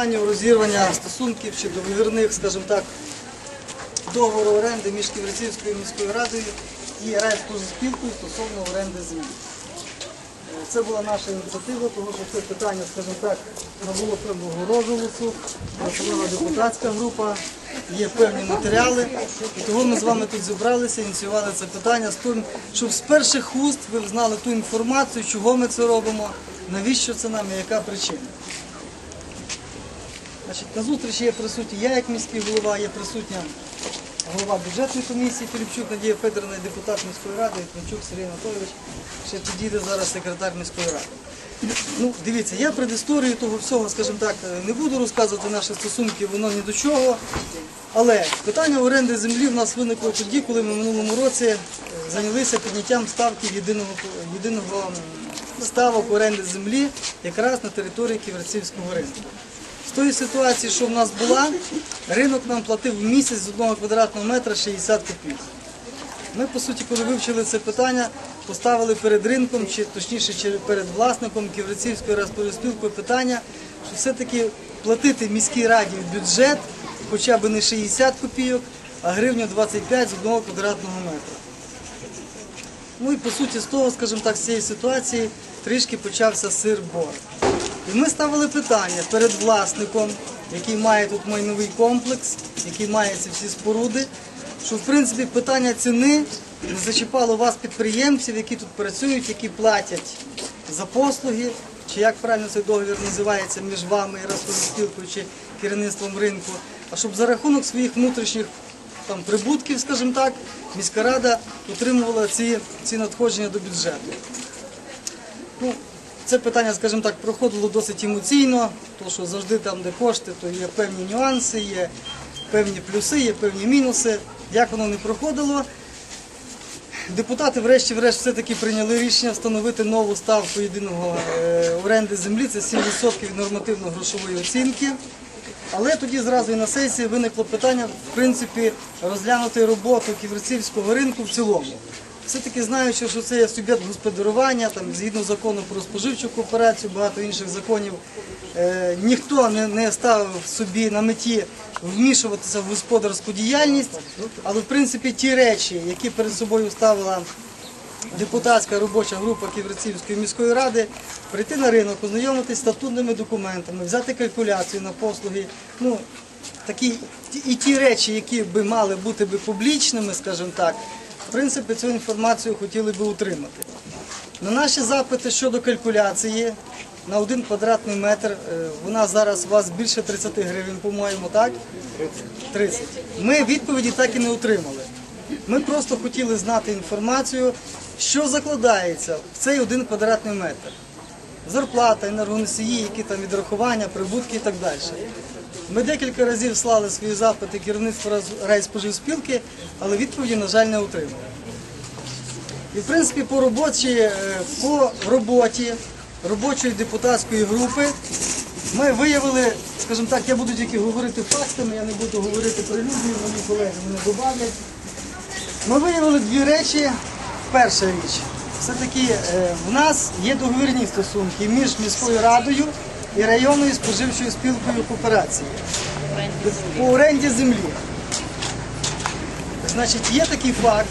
Розірвання стосунків чи договірних, скажімо так, договору оренди між Ківерцівською міською радою і райспоживспілкою стосовно оренди землі. Це була наша ініціатива, тому що це питання, скажімо так, набуло певного розголосу, працювала депутатська група, є певні матеріали. І того ми з вами тут зібралися, ініціювали це питання щоб з перших уст ви знали ту інформацію, чого ми це робимо, навіщо це нам і яка причина. Значить, на зустрічі є присутні я як міський голова, є присутня голова бюджетної комісії Філіпчук Надія Федоровна, депутат міської ради, Квінчук Сергій Анатолійович, ще підійде зараз секретар міської ради. Ну, дивіться, я предісторію того всього, скажімо так, не буду розказувати наші стосунки, воно ні до чого. Але питання оренди землі в нас виникло тоді, коли ми в минулому році е, зайнялися підняттям ставки єдиного, єдиного ставок оренди землі якраз на території Ківерцівського ринку. З тої ситуації, що в нас була, ринок нам платив в місяць з одного квадратного метра 60 копійок. Ми, по суті, коли вивчили це питання, поставили перед ринком, чи точніше перед власником Ківрицівської розпорядспілкою питання, що все-таки платити міській раді в бюджет хоча б не 60 копійок, а гривню 25 з одного квадратного метра. Ну і по суті з того, скажімо так, з цієї ситуації трішки почався сир-бор. І ми ставили питання перед власником, який має тут майновий комплекс, який має ці всі споруди, що в принципі питання ціни не зачіпало вас, підприємців, які тут працюють, які платять за послуги, чи як правильно цей договір називається між вами і розподілкою чи керівництвом ринку, а щоб за рахунок своїх внутрішніх там, прибутків, скажімо так, міська рада отримувала ці, ці надходження до бюджету. Ну, це питання, скажімо так, проходило досить емоційно, тому що завжди там, де кошти, то є певні нюанси, є певні плюси, є певні мінуси. Як воно не проходило, депутати врешті-врешт все-таки прийняли рішення встановити нову ставку єдиного е, оренди землі, це 7% від нормативно-грошової оцінки. Але тоді зразу і на сесії виникло питання, в принципі, розглянути роботу ківерцівського ринку в цілому. Все-таки знаючи, що це є суб'єкт господарювання, там, згідно закону про споживчу кооперацію, багато інших законів, е, ніхто не, не ставив собі на меті вмішуватися в господарську діяльність, але в принципі ті речі, які перед собою ставила депутатська робоча група Ківерцівської міської ради прийти на ринок, ознайомитись з статутними документами, взяти калькуляцію на послуги. Ну, такі, і ті речі, які би мали бути би публічними, скажімо так, в принципі, цю інформацію хотіли би утримати. На наші запити щодо калькуляції на один квадратний метр, е, вона зараз у вас більше 30 гривень, по-моєму, так? 30. Ми відповіді так і не отримали. Ми просто хотіли знати інформацію, що закладається в цей один квадратний метр. Зарплата, енергоносії, які там відрахування, прибутки і так далі. Ми декілька разів слали свої запити керівництву Раз- райспоживспілки, але відповіді, на жаль, не отримали. І в принципі по роботі, е, по роботі робочої депутатської групи ми виявили, скажімо так, я буду тільки говорити фактами, я не буду говорити прелюдію, мої колеги мене добавлять. Ми виявили дві речі. Перша річ, все-таки е, в нас є договірні стосунки між міською радою і районною споживчою спілкою кооперації по оренді землі. Значить, є такий факт,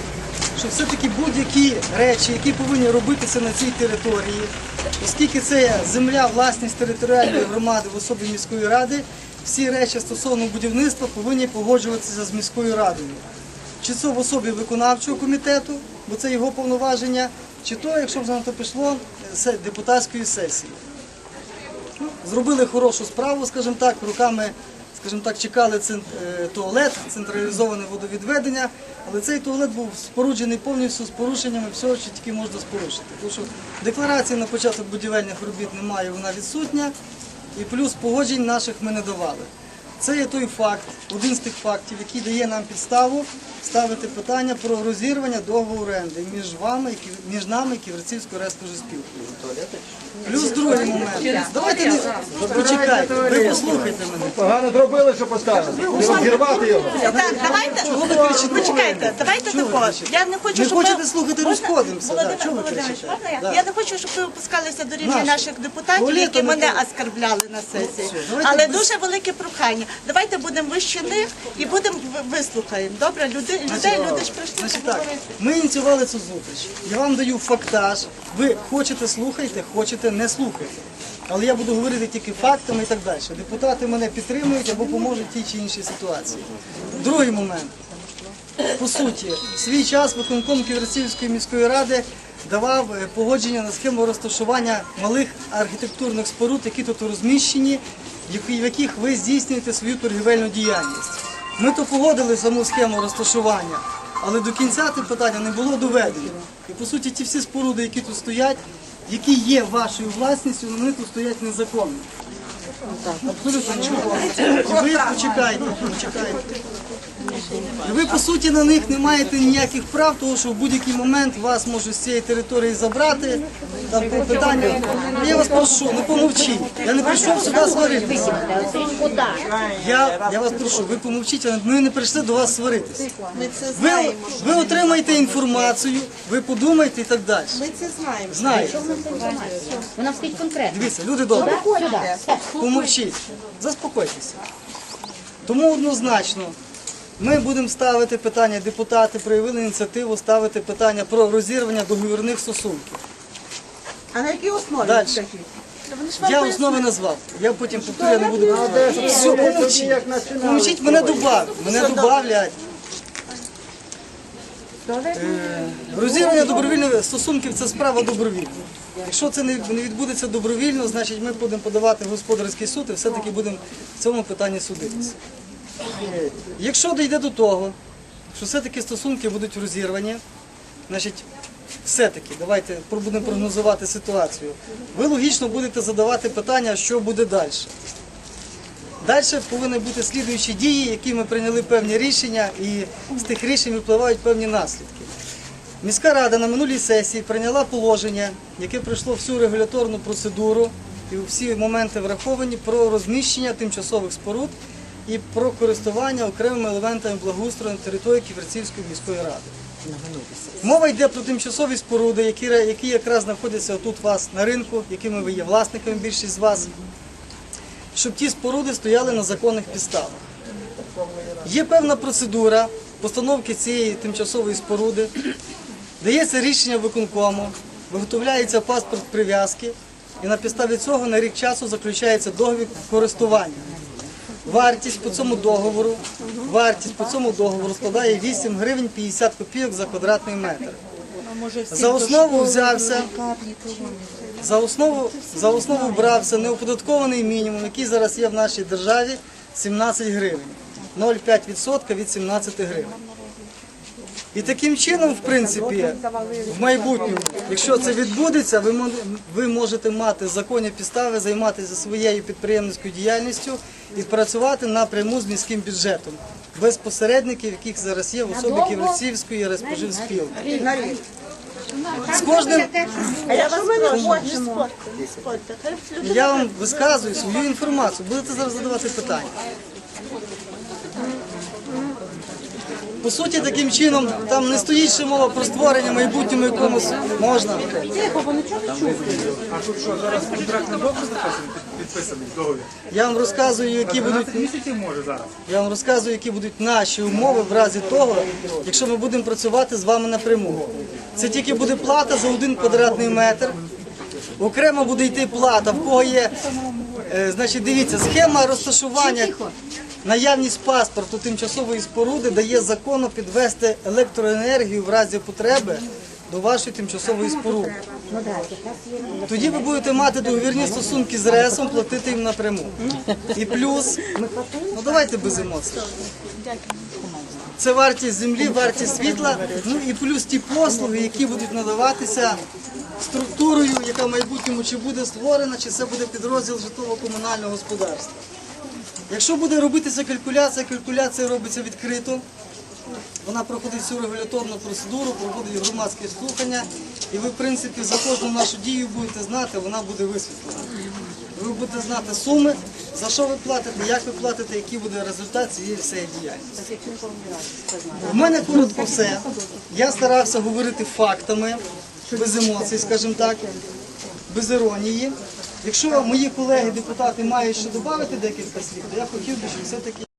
що все-таки будь-які речі, які повинні робитися на цій території, оскільки це земля, власність територіальної громади в особі міської ради, всі речі стосовно будівництва повинні погоджуватися з міською радою. Чи це в особі виконавчого комітету, бо це його повноваження, чи то, якщо вже на то пішло, депутатської сесії. Зробили хорошу справу, скажімо так, руками, скажімо так, чекали е, туалет, централізоване водовідведення, але цей туалет був споруджений повністю з порушеннями всього, що тільки можна спорушити. Тому що декларації на початок будівельних робіт немає, вона відсутня, і плюс погоджень наших ми не давали. Це є той факт, один з тих фактів, який дає нам підставу ставити питання про розірвання договору оренди між вами, між нами і Ківерцівською спілкою. Плюс другий момент. Давайте не почекайте, ви послухайте мене. Погано зробили, що поставили. Треба зірвати його. Так, давайте, Чого ви кричите? почекайте, давайте ви Я не хочу, Не щоб хочете ви... слухати, Можна? розходимося, да. Володимир Чого ви Володимирович, кричите? можна я? Да. Я не хочу, щоб ви опускалися до рівня Нащо? наших депутатів, Туалету які не мене треба. оскарбляли на сесії. давайте Але без- дуже велике прохання. Давайте будемо вище них і будемо вислухаємо. Добре, люди, людей, люди ж прийшли Значить так, ми ініціювали цю зустріч. Я вам даю фактаж. Ви хочете слухайте, хочете не слухайте. Але я буду говорити тільки фактами і так далі. Депутати мене підтримують або поможуть тій чи іншій ситуації. Другий момент. По суті, в свій час виконком Ківерцівської міської ради давав е, погодження на схему розташування малих архітектурних споруд, які тут розміщені, в яких ви здійснюєте свою торгівельну діяльність. Ми то погодили саму схему розташування, але до кінця це питання не було доведено. І по суті, ті всі споруди, які тут стоять, які є вашою власністю, вони тут стоять незаконно. Абсолютно нічого. І ви почекайте, почекайте. І ви по суті на них не маєте ніяких прав, тому що в будь-який момент вас можуть з цієї території забрати. Там питання. Я вас прошу, не помовчіть. Я не прийшов сюди сваритися. Я, я вас прошу, ви помовчіть, ми не прийшли до вас сваритися. Ви, ви отримаєте інформацію, ви подумайте і так далі. Ми це знаємо. Знаєте, Вона стоїть конкретно. дивіться, люди добрі. Помовчіть, заспокойтеся. Тому однозначно ми будемо ставити питання, депутати проявили ініціативу ставити питання про розірвання договірних стосунків. А на якій основі? Скажіть? Вам Я основи назвав. Я потім повторю, я не буду. Все, помовчіть. Помовчіть, мене добавлять. Мене добавлять. Е, Розірвання добровільних стосунків це справа добровільна. Якщо це не не відбудеться добровільно, значить ми будемо подавати в господарський суд і все-таки будемо в цьому питанні судитися. Якщо дійде до того, що все-таки стосунки будуть розірвані, значить, все-таки давайте будемо прогнозувати ситуацію. Ви логічно будете задавати питання, що буде далі. Далі повинні бути слідуючі дії, які ми прийняли певні рішення, і з тих рішень випливають певні наслідки. Міська рада на минулій сесії прийняла положення, яке пройшло всю регуляторну процедуру і всі моменти враховані про розміщення тимчасових споруд і про користування окремими елементами благоустрою на території Ківерцівської міської ради. Мова йде про тимчасові споруди, які, які якраз знаходяться тут у вас на ринку, якими ви є власниками, більшість з вас, щоб ті споруди стояли на законних підставах. Є певна процедура постановки цієї тимчасової споруди, дається рішення виконкому, виготовляється паспорт прив'язки, і на підставі цього на рік часу заключається договір користування. Вартість по цьому договору, вартість по цьому договору складає 8 гривень 50 копійок за квадратний метр. За основу взявся за основу, за основу брався неоподаткований мінімум, який зараз є в нашій державі 17 гривень. 0,5% від 17 гривень. І таким чином, в принципі, в майбутньому, якщо це відбудеться, ви, ви можете мати законні підстави займатися своєю підприємницькою діяльністю і працювати напряму з міським бюджетом, без посередників, яких зараз є в особі Ківерцівської розпоживспілки. З кожним не Я вам висказую свою інформацію. Будете зараз задавати питання. По суті, таким чином, там не стоїть ще мова про створення майбутньому якомусь можна. А тут що, зараз контрактний договір підписаний договір? Я вам розказую, які будуть 12 місяців може зараз. я вам розказую, які будуть наші умови в разі того, якщо ми будемо працювати з вами напряму. Це тільки буде плата за один квадратний метр. Окремо буде йти плата, в кого є. е, значить, дивіться, схема розташування. Наявність паспорту тимчасової споруди дає законно підвести електроенергію в разі потреби до вашої тимчасової споруди. Тоді ви будете мати договірні стосунки з РЕСом, платити їм напряму. І плюс, ну давайте без емоцій. Це вартість землі, вартість світла, ну і плюс ті послуги, які будуть надаватися структурою, яка в майбутньому чи буде створена, чи це буде підрозділ житлово-комунального господарства. Якщо буде робитися калькуляція, калькуляція робиться відкрито. Вона проходить всю регуляторну процедуру, проходить громадські слухання, і ви, в принципі, за кожну нашу дію будете знати, вона буде висвітлена. Ви будете знати суми, за що ви платите, як ви платите, який буде результат цієї всієї діяльності. У мене коротко все. Я старався говорити фактами, без емоцій, скажімо так, без іронії. Якщо мої колеги-депутати мають що додати декілька слів, то я хотів би, щоб все-таки